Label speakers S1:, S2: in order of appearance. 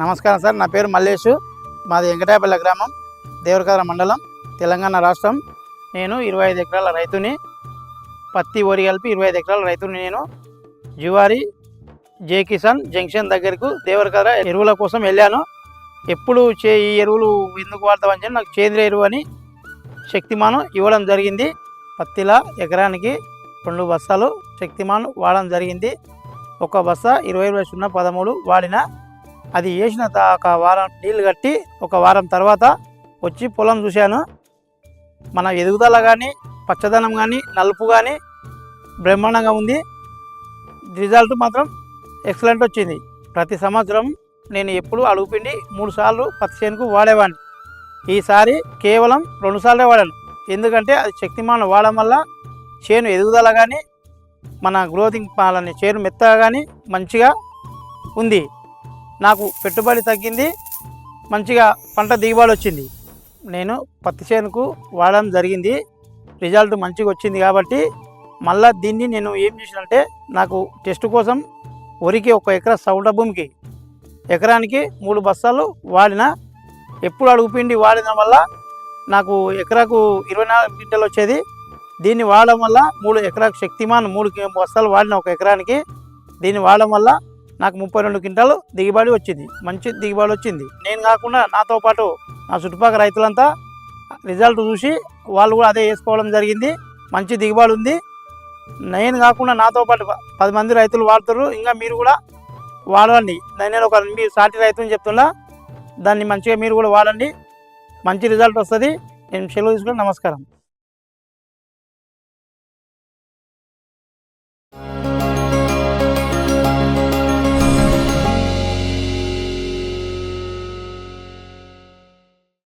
S1: నమస్కారం సార్ నా పేరు మల్లేషు. మాది వెంకటాపల్లి గ్రామం దేవరకద్ర మండలం తెలంగాణ రాష్ట్రం. నేను ఇరవై ఐదు ఎకరాల రైతుని పత్తి వరి కలిపి ఇరవై ఐదు ఎకరాల రైతుని నేను జువారి జే కిసాన్ జంక్షన్ దగ్గరకు దేవరకద్ర ఎరువుల కోసం వెళ్ళాను. ఎప్పుడు చే ఈ ఎరువులు ఎందుకు వాడతామని చెప్పి నాకు సేంద్రియ ఎరువు అని శక్తిమానం ఇవ్వడం జరిగింది. పత్తిలా ఎకరానికి రెండు బస్తాలు శక్తిమాన్ వాడడం జరిగింది. ఒక బస్తా ఇరవై ఇరవై సున్నా పదమూడు వాడిన అది వేసిన ఒక వారం నీళ్ళు కట్టి ఒక వారం తర్వాత వచ్చి పొలం చూశాను. మన ఎదుగుదల కానీ పచ్చదనం కానీ నలుపు కానీ బ్రహ్మాండంగా ఉంది. రిజల్ట్ మాత్రం ఎక్సలెంట్ వచ్చింది. ప్రతి సంవత్సరం నేను ఎప్పుడు అడుగుపిండి మూడు సార్లు పత్తి చేనుకు వాడేవాడిని. ఈసారి కేవలం రెండు సార్లే వాడాను. ఎందుకంటే అది శక్తిమానం వాడడం వల్ల చేను ఎదుగుదల కానీ మన గ్రోతింగ్ పాలని చేను మెత్తగా కానీ మంచిగా ఉంది. నాకు పెట్టుబడి తగ్గింది మంచిగా పంట దిగుబడి వచ్చింది. నేను పత్తి చేనుకు వాడడం జరిగింది రిజల్ట్ మంచిగా వచ్చింది కాబట్టి మళ్ళా దీన్ని నేను ఏం చేసినంటే నాకు టెస్ట్ కోసం వరికి ఒక ఎకరా సౌడ భూమికి ఎకరానికి మూడు బస్తాలు వాడిన ఎప్పుడు అడుగుపిండి వాడిన వల్ల నాకు ఎకరాకు ఇరవై నాలుగు క్వింటలు వచ్చేది. దీన్ని వాడడం వల్ల మూడు ఎకరాకు శక్తిమాన్ మూడు బస్తాలు వాడిన ఒక ఎకరానికి దీన్ని వాడడం వల్ల నాకు ముప్పై రెండు క్వింటాలు దిగుబడి వచ్చింది. మంచి దిగుబడి వచ్చింది. నేను కాకుండా నాతో పాటు నా చుట్టుపక్కల రైతులంతా రిజల్ట్ చూసి వాళ్ళు కూడా అదే వేసుకోవడం జరిగింది. మంచి దిగుబడి ఉంది. నేను కాకుండా నాతో పాటు పది మంది రైతులు వాడుతారు ఇంకా మీరు కూడా వాడండి. నేను ఒక మీరు సాటి రైతుని చెప్తున్నా. దాన్ని మంచిగా మీరు కూడా వాడండి. మంచి రిజల్ట్ వస్తుంది. నేను సెలవు తీసుకుని నమస్కారం.